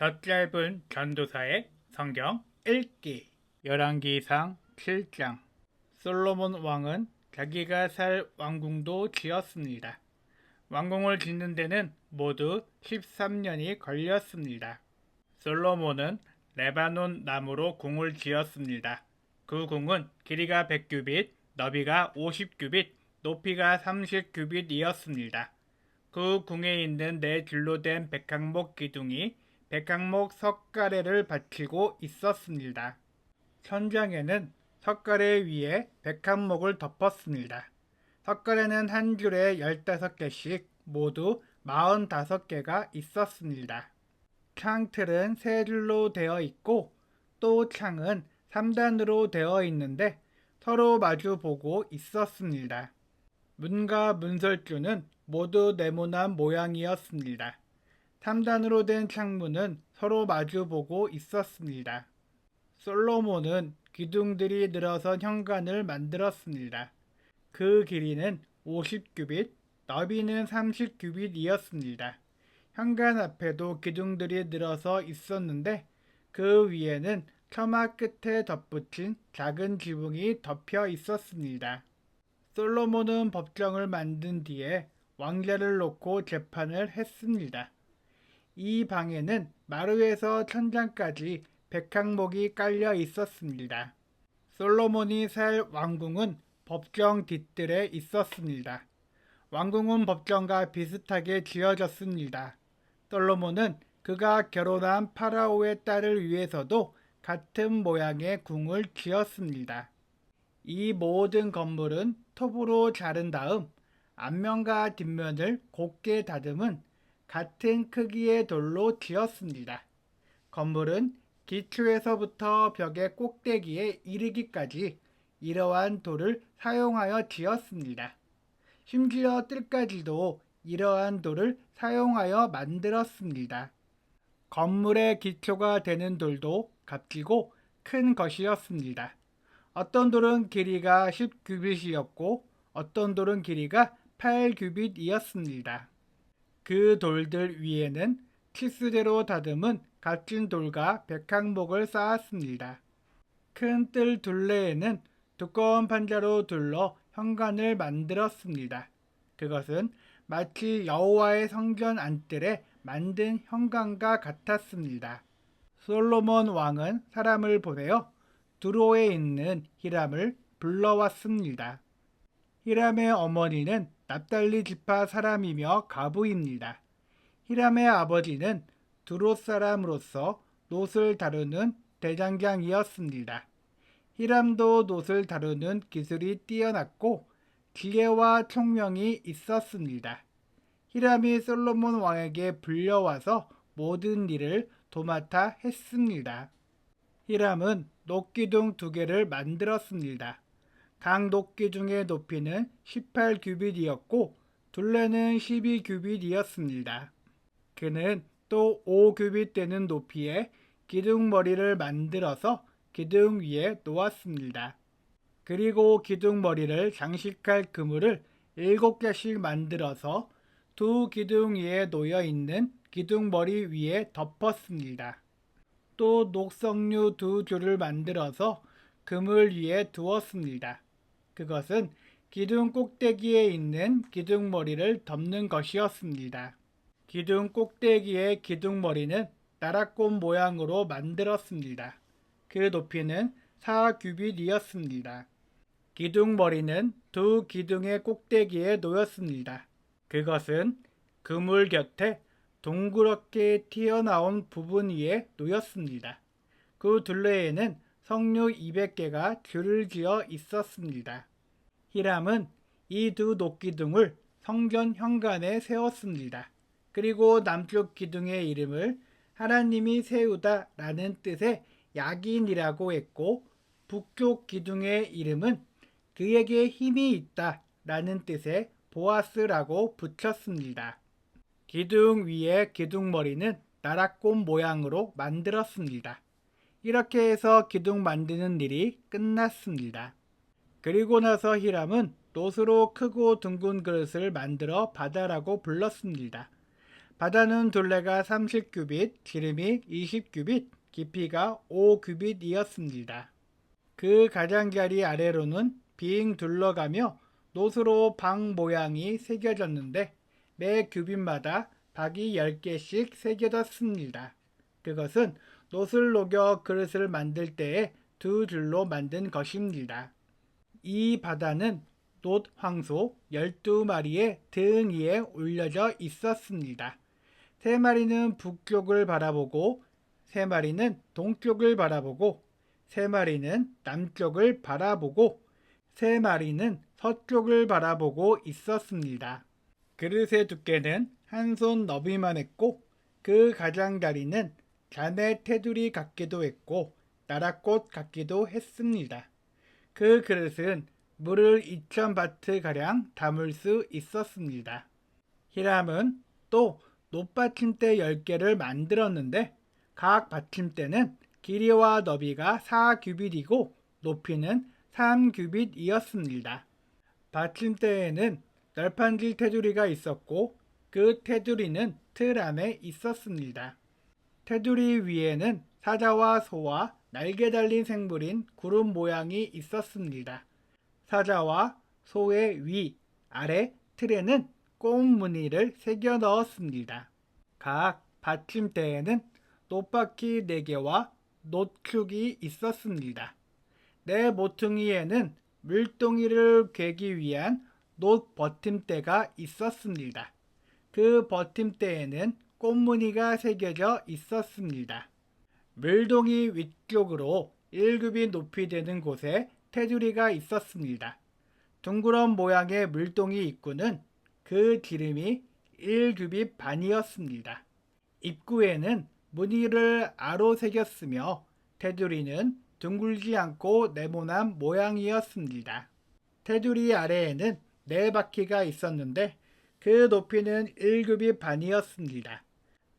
혀짧은 전도사의 성경 읽기 열왕기상 7장 솔로몬 왕은 자기가 살 왕궁도 지었습니다. 왕궁을 짓는 데는 모두 13년이 걸렸습니다. 솔로몬은 레바논 나무로 궁을 지었습니다. 그 궁은 길이가 100규빗, 너비가 50규빗, 높이가 30규빗이었습니다. 그 궁에 있는 네 줄로 된 백항목 기둥이 백항목 석가래를 받치고 있었습니다. 천장에는 석가래 위에 백항목을 덮었습니다. 석가래는 한 줄에 15개씩 모두 45개가 있었습니다. 창틀은 세 줄로 되어 있고 또 창은 3단으로 되어 있는데 서로 마주 보고 있었습니다. 문과 문설주는 모두 네모난 모양이었습니다. 3단으로 된 창문은 서로 마주보고 있었습니다. 솔로몬은 기둥들이 늘어선 현관을 만들었습니다. 그 길이는 50규빗, 너비는 30규빗이었습니다. 현관 앞에도 기둥들이 늘어서 있었는데 그 위에는 처마 끝에 덧붙인 작은 지붕이 덮여 있었습니다. 솔로몬은 법정을 만든 뒤에 왕자를 놓고 재판을 했습니다. 이 방에는 마루에서 천장까지 백항목이 깔려 있었습니다. 솔로몬이 살 왕궁은 법정 뒤뜰에 있었습니다. 왕궁은 법정과 비슷하게 지어졌습니다. 솔로몬은 그가 결혼한 파라오의 딸을 위해서도 같은 모양의 궁을 지었습니다. 이 모든 건물은 톱으로 자른 다음 앞면과 뒷면을 곱게 다듬은 같은 크기의 돌로 지었습니다. 건물은 기초에서부터 벽의 꼭대기에 이르기까지 이러한 돌을 사용하여 지었습니다. 심지어 뜰까지도 이러한 돌을 사용하여 만들었습니다. 건물의 기초가 되는 돌도 값지고 큰 것이었습니다. 어떤 돌은 길이가 10규빗이었고 어떤 돌은 길이가 8규빗이었습니다. 그 돌들 위에는 치수대로 다듬은 값진 돌과 백항목을 쌓았습니다. 큰 뜰 둘레에는 두꺼운 판자로 둘러 현관을 만들었습니다. 그것은 마치 여호와의 성전 안뜰에 만든 현관과 같았습니다. 솔로몬 왕은 사람을 보내어 두로에 있는 히람을 불러왔습니다. 히람의 어머니는 납달리 지파 사람이며 가부입니다. 히람의 아버지는 두로 사람으로서 놋을 다루는 대장장이었습니다. 히람도 놋을 다루는 기술이 뛰어났고 지혜와 총명이 있었습니다. 히람이 솔로몬 왕에게 불려와서 모든 일을 도맡아 했습니다. 히람은 녹기둥 두 개를 만들었습니다. 각 녹기둥의 높이는 18규빗이었고 둘레는 12규빗이었습니다. 그는 또 5규빗 되는 높이의 기둥머리를 만들어서 기둥 위에 놓았습니다. 그리고 기둥머리를 장식할 그물을 7개씩 만들어서 두 기둥 위에 놓여 있는 기둥머리 위에 덮었습니다. 또 녹성류 두 줄을 만들어서 그물 위에 두었습니다. 그것은 기둥 꼭대기에 있는 기둥머리를 덮는 것이었습니다. 기둥 꼭대기의 기둥머리는 나락꽃 모양으로 만들었습니다. 그 높이는 4규빗이었습니다. 기둥머리는 두 기둥의 꼭대기에 놓였습니다. 그것은 그물 곁에 동그랗게 튀어나온 부분 위에 놓였습니다. 그 둘레에는 석류 200개가 줄을 지어 있었습니다. 히람은 이 두 녹기둥을 성전 현관에 세웠습니다. 그리고 남쪽 기둥의 이름을 하나님이 세우다 라는 뜻의 야긴이라고 했고 북쪽 기둥의 이름은 그에게 힘이 있다 라는 뜻의 보아스라고 붙였습니다. 기둥 위에 기둥머리는 나락꽃 모양으로 만들었습니다. 이렇게 해서 기둥 만드는 일이 끝났습니다. 그리고 나서 히람은 놋으로 크고 둥근 그릇을 만들어 바다라고 불렀습니다. 바다는 둘레가 30규빗, 지름이 20규빗, 깊이가 5규빗이었습니다. 그 가장자리 아래로는 빙 둘러가며 노스로 방 모양이 새겨졌는데 매 규빗마다 박이 10개씩 새겨졌습니다. 그것은 노스를 녹여 그릇을 만들 때에 두 줄로 만든 것입니다. 이 바다는 놋 황소 12마리의 등 위에 올려져 있었습니다. 세 마리는 북쪽을 바라보고 세 마리는 동쪽을 바라보고 세 마리는 남쪽을 바라보고 세 마리는 서쪽을 바라보고 있었습니다. 그릇의 두께는 한 손 너비만 했고 그 가장자리는 자네 테두리 같기도 했고 나라꽃 같기도 했습니다. 그 그릇은 물을 2,000바트 가량 담을 수 있었습니다. 히람은 또 높받침대 10개를 만들었는데 각 받침대는 길이와 너비가 4규빗이고 높이는 3규빗이었습니다. 받침대에는 널판질 테두리가 있었고 그 테두리는 틀 안에 있었습니다. 테두리 위에는 사자와 소와 날개 달린 생물인 구름 모양이 있었습니다. 사자와 소의 위, 아래 틀에는 꽃 무늬를 새겨 넣었습니다. 각 받침대에는 놋바퀴 4개와 놋축이 있었습니다. 내 모퉁이에는 물동이를 괴기 위한 놋 버팀대가 있었습니다. 그 버팀대에는 꽃무늬가 새겨져 있었습니다. 물동이 위쪽으로 1급이 높이 되는 곳에 테두리가 있었습니다. 둥그런 모양의 물동이 입구는 그 지름이 1규빗 반이었습니다. 입구에는 무늬를 아로 새겼으며 테두리는 둥글지 않고 네모난 모양이었습니다. 테두리 아래에는 네 바퀴가 있었는데 그 높이는 1규빗 반이었습니다.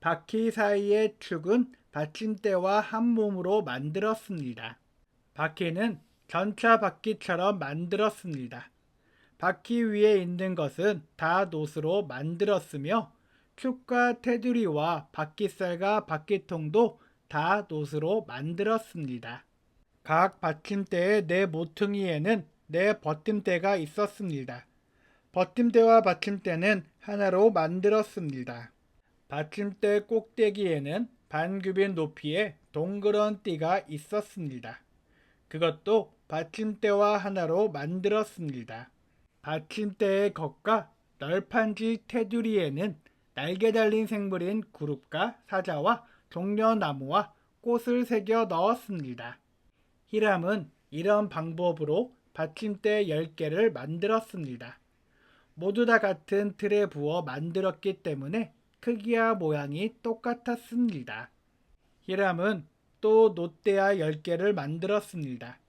바퀴 사이의 축은 받침대와 한 몸으로 만들었습니다. 바퀴는 전차 바퀴처럼 만들었습니다. 바퀴 위에 있는 것은 다 놋으로 만들었으며 축과 테두리와 바퀴살과 바퀴통도 다 놋으로 만들었습니다. 각 받침대의 네 모퉁이에는 네 버팀대가 있었습니다. 버팀대와 받침대는 하나로 만들었습니다. 받침대 꼭대기에는 반규빗 높이의 동그란 띠가 있었습니다. 그것도 받침대와 하나로 만들었습니다. 받침대의 겉과 널판지 테두리에는 날개 달린 생물인 구룹과 사자와 종려나무와 꽃을 새겨 넣었습니다. 히람은 이런 방법으로 받침대 10개를 만들었습니다. 모두 다 같은 틀에 부어 만들었기 때문에 크기와 모양이 똑같았습니다. 히람은 또 놋대야 10개를 만들었습니다.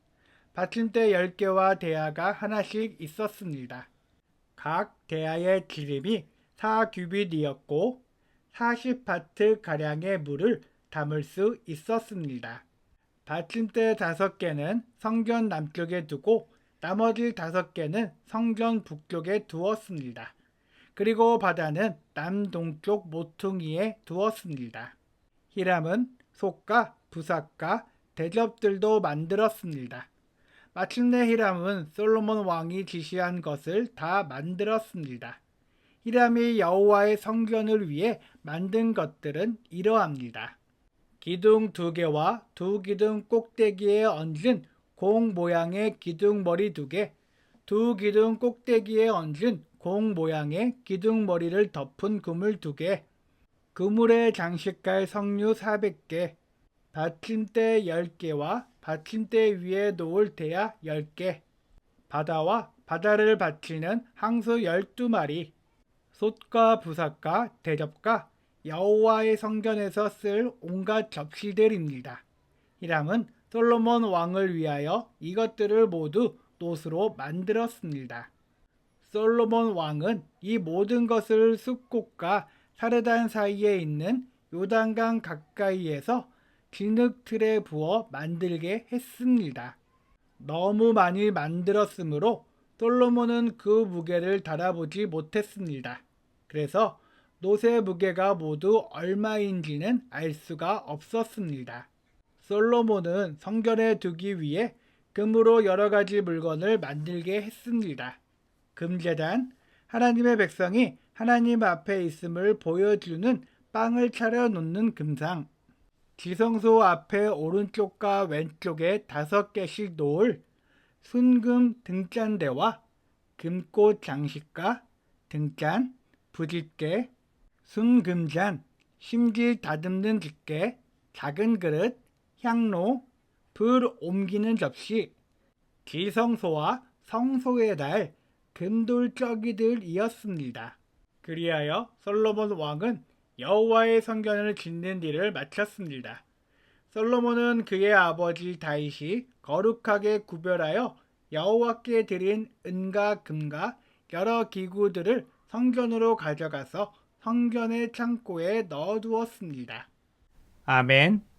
받침대 10개와 대야가 하나씩 있었습니다. 각 대야의 지름이 4규빗이었고 40바트 가량의 물을 담을 수 있었습니다. 받침대 5개는 성전 남쪽에 두고 나머지 5개는 성전 북쪽에 두었습니다. 그리고 바다는 남동쪽 모퉁이에 두었습니다. 히람은 속과 부삭과 대접들도 만들었습니다. 마침내 히람은 솔로몬 왕이 지시한 것을 다 만들었습니다. 히람이 여호와의 성전을 위해 만든 것들은 이러합니다. 기둥 두 개와 두 기둥 꼭대기에 얹은 공 모양의 기둥머리 두 개, 두 기둥 꼭대기에 얹은 공 모양의 기둥머리를 덮은 그물 두 개, 그물의 장식할 석류 400개, 받침대 10개와 받침대 위에 놓을 대야 10개, 바다와 바다를 받치는 항수 12마리, 솥과 부삭과 대접과 여호와의 성전에서 쓸 온갖 접시들입니다. 히람은 솔로몬 왕을 위하여 이것들을 모두 놋으로 만들었습니다. 솔로몬 왕은 이 모든 것을 숲곡과 사르단 사이에 있는 요단강 가까이에서 진흙 틀에 부어 만들게 했습니다. 너무 많이 만들었으므로 솔로몬은 그 무게를 달아보지 못했습니다. 그래서 노새 무게가 모두 얼마인지는 알 수가 없었습니다. 솔로몬은 성전에 두기 위해 금으로 여러 가지 물건을 만들게 했습니다. 금재단, 하나님의 백성이 하나님 앞에 있음을 보여주는 빵을 차려 놓는 금상, 지성소 앞에 오른쪽과 왼쪽에 다섯 개씩 놓을 순금 등잔대와 금꽃 장식과 등잔, 부집게, 순금잔, 심지 다듬는 집게, 작은 그릇, 향로, 불 옮기는 접시, 지성소와 성소에 달 금돌저기들이었습니다. 그리하여 솔로몬 왕은 여호와의 성전을 짓는 일을 마쳤습니다. 솔로몬은 그의 아버지 다윗이 거룩하게 구별하여 여호와께 드린 은과 금과 여러 기구들을 성전으로 가져가서 성전의 창고에 넣어두었습니다. 아멘.